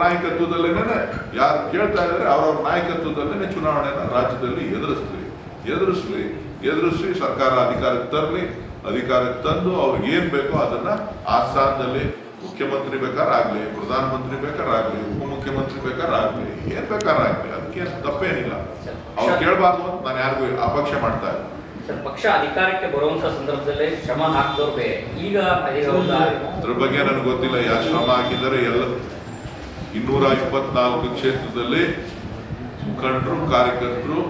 ನಾಯಕತ್ವದಲ್ಲೇನೆ ಯಾರು ಕೇಳ್ತಾ ಇದ್ದಾರೆ ಅವ್ರವ್ರ ನಾಯಕತ್ವದಲ್ಲೇನೆ ಚುನಾವಣೆನ ರಾಜ್ಯದಲ್ಲಿ ಎದುರಿಸ್ಲಿ ಎದುರಿಸ್ಲಿ ಎದುರಿಸಿ ಸರ್ಕಾರ ಅಧಿಕಾರಕ್ಕೆ ತರಲಿ ಅಧಿಕಾರಕ್ಕೆ ತಂದು ಅವ್ರಿಗೆ ಏನ್ ಬೇಕೋ ಅದನ್ನ ಆ ಸ್ಥಾನದಲ್ಲಿ ಮುಖ್ಯಮಂತ್ರಿ ಬೇಕಾರಾಗ್ಲಿ ಪ್ರಧಾನಮಂತ್ರಿ ಬೇಕಾರಾಗ್ಲಿ ಉಪಮುಖ್ಯಮಂತ್ರಿ ಬೇಕಾರಾಗ್ಲಿ ಏನ್ ಬೇಕಾರಾಗ್ಲಿ ಅದಕ್ಕೆ ತಪ್ಪೇನಿಲ್ಲ. ಅವ್ರು ಕೇಳಬಾರ್ದು ಅಂತ ನಾನು ಯಾರಿಗೂ ಅಪೇಕ್ಷೆ ಮಾಡ್ತಾ ಇಲ್ಲ. ಸರ್ ಪಕ್ಷ ಅಧಿಕಾರಕ್ಕೆ ಬರುವಂತ ಸಂದರ್ಭದಲ್ಲಿ ಶ್ರಮ ಹಾಕಿದವ್ರು ಈಗ ಈಗ ಅದ್ರ ಬಗ್ಗೆ ನನಗೆ ಗೊತ್ತಿಲ್ಲ ಯಾರು ಶ್ರಮ ಹಾಕಿದ್ದಾರೆ ಎಲ್ಲ ಇನ್ನೂರ ಇಪ್ಪತ್ನಾಲ್ಕು ಕ್ಷೇತ್ರದಲ್ಲಿ ಮುಖಂಡರು, ಕಾರ್ಯಕರ್ತರು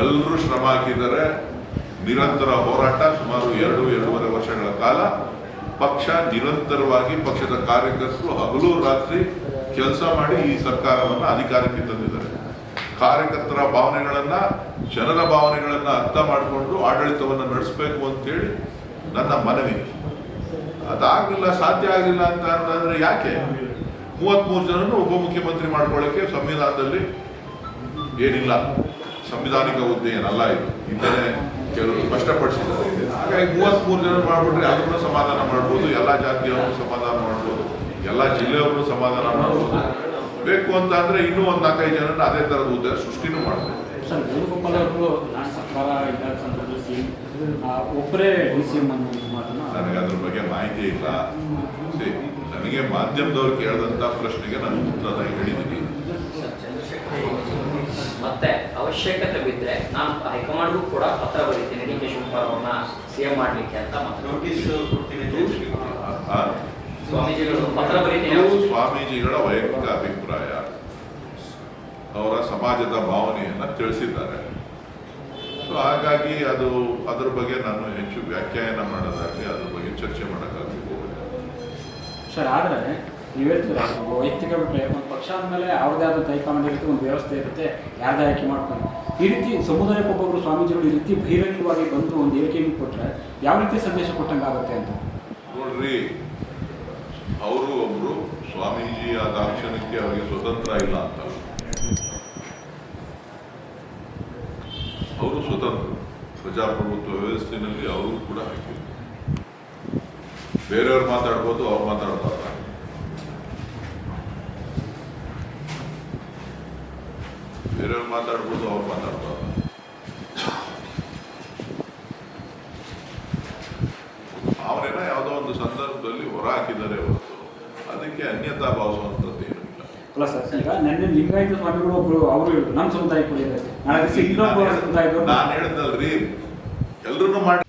ಎಲ್ಲರೂ ಶ್ರಮ ಹಾಕಿದ್ದಾರೆ. ನಿರಂತರ ಹೋರಾಟ ಸುಮಾರು ಎರಡು, ಎರಡೂವರೆ ವರ್ಷಗಳ ಕಾಲ. ಪಕ್ಷ ನಿರಂತರವಾಗಿ ಪಕ್ಷದ ಕಾರ್ಯಕರ್ತರು ಹಗಲು ರಾತ್ರಿ ಕೆಲಸ ಮಾಡಿ ಈ ಸರ್ಕಾರವನ್ನು ಅಧಿಕಾರಕ್ಕೆ ತಂದಿದ್ದಾರೆ. ಕಾರ್ಯಕರ್ತರ ಭಾವನೆಗಳನ್ನು, ಜನರ ಭಾವನೆಗಳನ್ನ ಅರ್ಥ ಮಾಡಿಕೊಂಡು ಆಡಳಿತವನ್ನು ನಡೆಸಬೇಕು ಅಂತೇಳಿ ನನ್ನ ಮನವಿ. ಅದಾಗಲಿಲ್ಲ, ಸಾಧ್ಯ ಆಗಿಲ್ಲ ಅಂತ ಅಂದ್ರೆ ಯಾಕೆ? ಮೂವತ್ಮೂರು ಜನನು ಉಪಮುಖ್ಯಮಂತ್ರಿ ಮಾಡ್ಕೊಳ್ಳೋಕ್ಕೆ ಸಂವಿಧಾನದಲ್ಲಿ ಏನಿಲ್ಲ. ಸಂವಿಧಾನಿಕ ಹುದ್ದೆ ಏನಲ್ಲ ಇದು. ಇಂದಲೇ ಕೆಲವರು ಸ್ಪಷ್ಟಪಡಿಸಿದ್ದಾರೆ. ಹಾಗಾಗಿ ಮೂವತ್ಮೂರು ಜನ ಮಾಡ್ಬಿಟ್ರೆ ಅದನ್ನು ಸಮಾಧಾನ ಮಾಡ್ಬೋದು ಎಲ್ಲ ಜಾತಿಯವರು ಸಮಾಧಾನ ಮಾಡ್ಬೋದು ಎಲ್ಲ ಜಿಲ್ಲೆಯವರು ಸಮಾಧಾನ ಮಾಡ್ಬೋದು. ಬೇಕು ಅಂತ ಅಂದ್ರೆ ಇನ್ನೂ ಒಂದು ನಾಲ್ಕೈದು ಜನನ ಅದೇ ತರದ ಹುದ್ದೆ ಸೃಷ್ಟಿನೂ ಮಾಡ್ಬೋದು. ನನಗೆ ಅದ್ರ ಬಗ್ಗೆ ಮಾಹಿತಿ ಇಲ್ಲ. ನನಗೆ ಮಾಧ್ಯಮದವ್ರು ಕೇಳಿದಂತ ಪ್ರಶ್ನೆಗೆ ನಾನು ಉತ್ತರ ಹೇಳಿದ್ದೀನಿ. ಮತ್ತೆ ಅವಶ್ಯಕತೆ ಬಿದ್ದರೆ ನಾನು ಹೈಕಮಾಂಡ್ಗೂ ಕೂಡ ಪತ್ರ ಬರೀತೀನಿ. ಡಿ ಕೆ ಶಿವಕುಮಾರ್ ಅವ್ರನ್ನ ಸಿಎಂ ಮಾಡ್ಲಿಕ್ಕೆ ಅಂತ ಮತ್ತೆ. ನೋಟಿಸ್ ಕೊಡ್ತೀನಿ ಅಂತ ಸ್ವಾಮೀಜಿಗಳು ಪತ್ರ ಬರೀತೀನಿ. ಸ್ವಾಮೀಜಿಗಳ ವೈಯಕ್ತಿಕ ಅಭಿಪ್ರಾಯ. ಅವರ ಸಮಾಜದ ಭಾವನೆಯನ್ನ ತಿಳಿಸಿದ್ದಾರೆ. ಸೊ ಹಾಗಾಗಿ ಅದು ಅದ್ರ ಬಗ್ಗೆ ನಾನು ಹೆಚ್ಚು ವ್ಯಾಖ್ಯಾನ ಮಾಡೋದಾಗಲಿ ಅದ್ರ ಬಗ್ಗೆ ಚರ್ಚೆ ಮಾಡೋಕ್ಕಾಗಲಿ ಹೋಗಿಲ್ಲ ಸರ್, ಆದರೆ ನೀವು ಹೇಳ್ತೀರಾ ವೈಯಕ್ತಿಕ ಅಭಿಪ್ರಾಯ ಒಂದು ಪಕ್ಷ ಆದಮೇಲೆ ಅವ್ರದ್ದೇ ಆದಂಥ ಹೈಕಮಾಂಡ್ ಇರುತ್ತೆ, ಒಂದು ವ್ಯವಸ್ಥೆ ಇರುತ್ತೆ, ಯಾರ್ದೇ ಆಯ್ಕೆ ಮಾಡ್ಕೊಂಡು ಈ ರೀತಿ ಸಮುದಾಯಕ್ಕೊಬ್ಬೊಬ್ಬರು ಸ್ವಾಮೀಜಿಗಳು ಈ ರೀತಿ ಬಹಿರಂಗವಾಗಿ ಬಂದು ಒಂದು ಹೇಳಿಕೆಯನ್ನು ಕೊಟ್ಟರೆ ಯಾವ ರೀತಿ ಸಂದೇಶ ಕೊಟ್ಟಂಗೆ ಆಗುತ್ತೆ ಅಂತ? ನೋಡ್ರಿ, ಅವರು ಒಬ್ರು ಸ್ವಾಮೀಜಿ ಆ ದಾಕ್ಷಣಕ್ಕೆ ಅವರಿಗೆ ಸ್ವತಂತ್ರ ಇಲ್ಲ ಅಂತ. ಅವರು ಸ್ವತಂತ್ರ. ಪ್ರಜಾಪ್ರಭುತ್ವ ವ್ಯವಸ್ಥೆಯಲ್ಲಿ ಅವರು ಬೇರೆಯವ್ರು ಮಾತಾಡ್ಬೋದು ಅವ್ರು ಮಾತಾಡ್ಬಾರ್ದ ಬೇರೆಯವ್ರು ಮಾತಾಡ್ಬೋದು ಅವ್ರು ಮಾತಾಡ್ಬಾರ್ದ ಅವರೇನ ಯಾವುದೋ ಒಂದು ಸಂದರ್ಭದಲ್ಲಿ ಹೊರ ಹಾಕಿದ್ದಾರೆ ಹೊರತು ಅದಕ್ಕೆ ಅನ್ಯತಾ ಭಾವಿಸುವಂಥದ್ದು ಏನಿಲ್ಲ ಅಲ್ಲ ಸರ್ ಈಗ ನೆನ್ನೆ ಲಿಂಗಾಯತ ಸ್ವಾಮಿಗಳು ಒಬ್ರು ಅವರು ಹೇಳಿದ್ರು ನಮ್ಮ ಸಮುದಾಯಕ್ಕೆ ನಾನು ಹೇಳಿದ್ನಲ್ರಿ ಎಲ್ಲರೂ ಮಾಡಿ